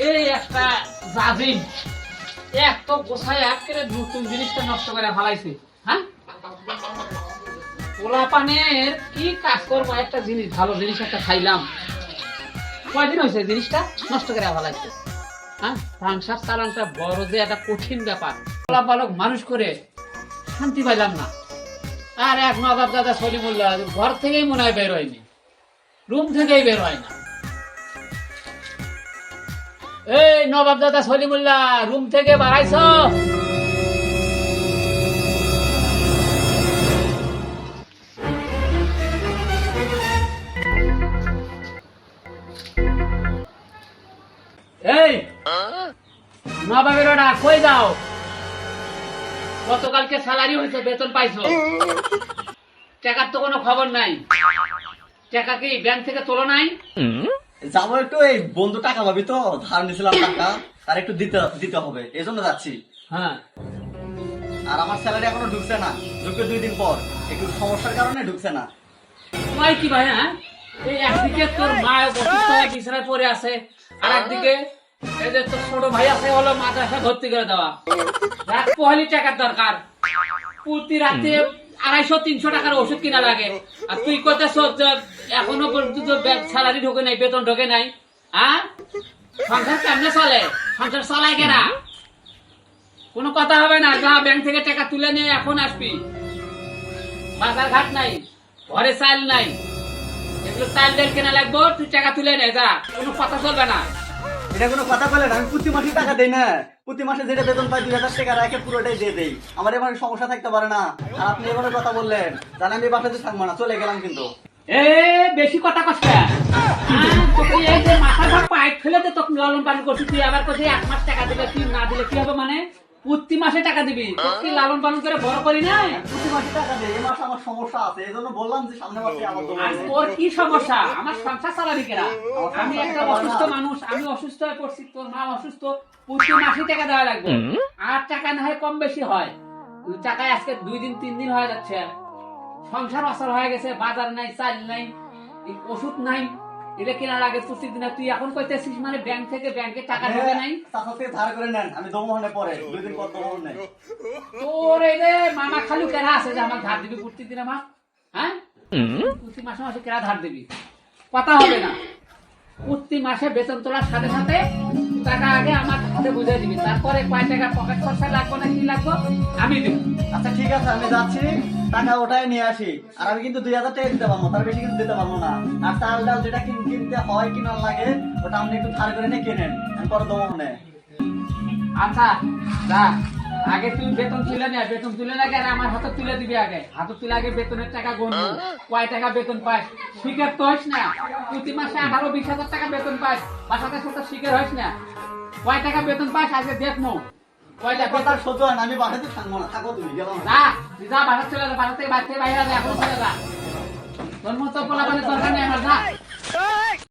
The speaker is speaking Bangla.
এই একটা জাজিম নতুন জিনিসটা নষ্ট করে ফেলাইছে হ্যাঁ? পোলা পানের কি কাজ করব? একটা জিনিস, ভালো জিনিস একটা খাইলাম। কয়দিন হয়েছে জিনিসটা? নষ্ট করে ফেলাইছে হ্যাঁ? সংসার চালানটা বড় যে একটা কঠিন ব্যাপার। পোলা পালক মানুষ করে শান্তি পাইলাম না। আর এক নবাব দাদা সলিমুল্লাহ, ঘর থেকেই মনে হয় বের হয়নি। রুম থেকেই বের হয় না। এই নবাব দাদা সলিমুল্লাহ, রুম থেকে বাড়াইছ? এই, নবাবের ওটা কই যাও? গতকালকে স্যালারি হয়েছে, বেতন পাইছো। টাকার তো কোনো খবর নাই। টাকা কি ব্যাংক থেকে তোলো নাই? যাব একটু এই বন্ধু টাকা পাবি তো ধার নিয়েছিলাম টাকা আর একটু দিতে দিতে হবে এই জন্য যাচ্ছি। হ্যাঁ। আর আমার স্যালারি এখনও ঢুকছে না ঢুকবে দুই দিন পর একটু সমস্যার কারণে ঢুকছে না। তোমার কি ভাই হ্যাঁ? এই একদিকে তোর মা অসুস্থ হয়ে বিছানায় পড়ে আছে আর একদিকে এই যে তোর ছোট ভাই আছে হলো মাদ্রাসা ভর্তি করে দেওয়া। রাত পহলি টাকার দরকার। প্রতি রাতে আড়াইশো, তিনশো টাকার ওষুধ কিনা লাগে। আর তুই করতেছ যে এখনও পর্যন্ত স্যালারি ঢোকে নাই, বেতন ঢোকে নাই হ্যাঁ? সংসার কেমনে চলে? সংসার চালায় কেনা? কোনো কথা হবে না, যা ব্যাংক থেকে টাকা তুলে নিয়ে এখন আসবি। বাজার ঘাট নাই, ঘরে চাল নাই। এগুলো চাল ডাল কেনা লাগবো, তুই টাকা তুলে নে, যা। কোনো কথা চলবে না। এটা কোনো কথা বলে আমি প্রতি মাসে টাকা দেই না। প্রতি মাসে যেটা বেতন পাই দুই হাজার টাকা রাখে পুরোটাই দিয়ে দেই। আমার এবার সমস্যা থাকতে পারে না। আর আপনি এবারে কথা বললেন, তাহলে আমি বাসাতে থাকব না, চলে গেলাম কিন্তু। এ, বেশি কথা কষ্ট মাথা ধর পাইপ ফেলে দে তোকে লালন পালন করছি, তুই আবার কোথায় এক মাস টাকা দিলে তুই না দিলে কি হবে মানে? প্রতি মাসে টাকা দিবি। তোকে লালন পালন করে বড় করি নাই প্রতি মাসে টাকা দেই এই মাসে আমার সমস্যা আছে এই জন্য বললাম যে সামনে মাসে আমার দেবো আর তোর কি সমস্যা? আমার সংসার চালাবি কেনা আমি একটা অসুস্থ মানুষ আমি অসুস্থ হয়ে পড়ছি তোর মা অসুস্থ প্রতি মাসে টাকা দেওয়া লাগবে। আর টাকা না হয় কম বেশি হয়। টাকায় আজকে দুই দিন তিন দিন হয়ে যাচ্ছে। সংসার অসর হয়ে গেছে বাজার নাই চাল নাই ওষুধ নাই। এটা কেনার আগে প্রতিদিন তুই এখন কইতেছিস মানে ব্যাংক থেকে ব্যাংকে টাকা ঢোকে নাই? চাচা থেকে ধার করে নেন আমি দমোহনে পরে দুই দিন পর তোর এই রে মামা খালু কেনা আছে যে আমার ধার দিবি প্রতিদিন মা? হ্যাঁ? প্রতি মাসে মাসে কেনা ধার দিবি? কথা হবে না। প্রতি মাসে বেতন তোলার সাথে সাথে টাকা আগে আমার হাতে বুঝিয়ে দিবি। তারপরে কয় টাকা পকেট খরচা লাগবে না কি লাগবে আমি দিব। আচ্ছা ঠিক আছে আমি যাচ্ছি। টাকা ওটাই নিয়ে আসি। আর আমি কিন্তু দুই হাজার টাকা দিতে পারব তার বেশি কিন্তু দিতে পারব না। আর চাল ডাল যেটা কিন- কিনতে হয় কিনার লাগে ওটা আপনি একটু ধার করে নিয়ে কেনেন। আমি পরে দেবো মনে আচ্ছা যা। আগে তুই বেতন তুলে নে বেতন তুলে না গেলে আমার হাতে তুলে দিবি আগে। হাতে তুলে আগে বেতনের টাকা গণবো কয় টাকা বেতন পাস? শিখের তো হইস না। প্রতি মাসে আঠারো বিশ হাজার টাকা বেতন পাস। বাসাতে সাথে শিখের হইস না। কয় টাকা বেতন পাস? আগে দেখব কয়টা কথা সহ্য হয় না আমি বাসাতে থাকব না। থাকো তুমি গেলাম তুই যা বাসা চলে যা বাসা থেকে বাড়ি বাইরে এখন চলে যা। তোর মতো পোলা পানের দরকার নেই আমার যা।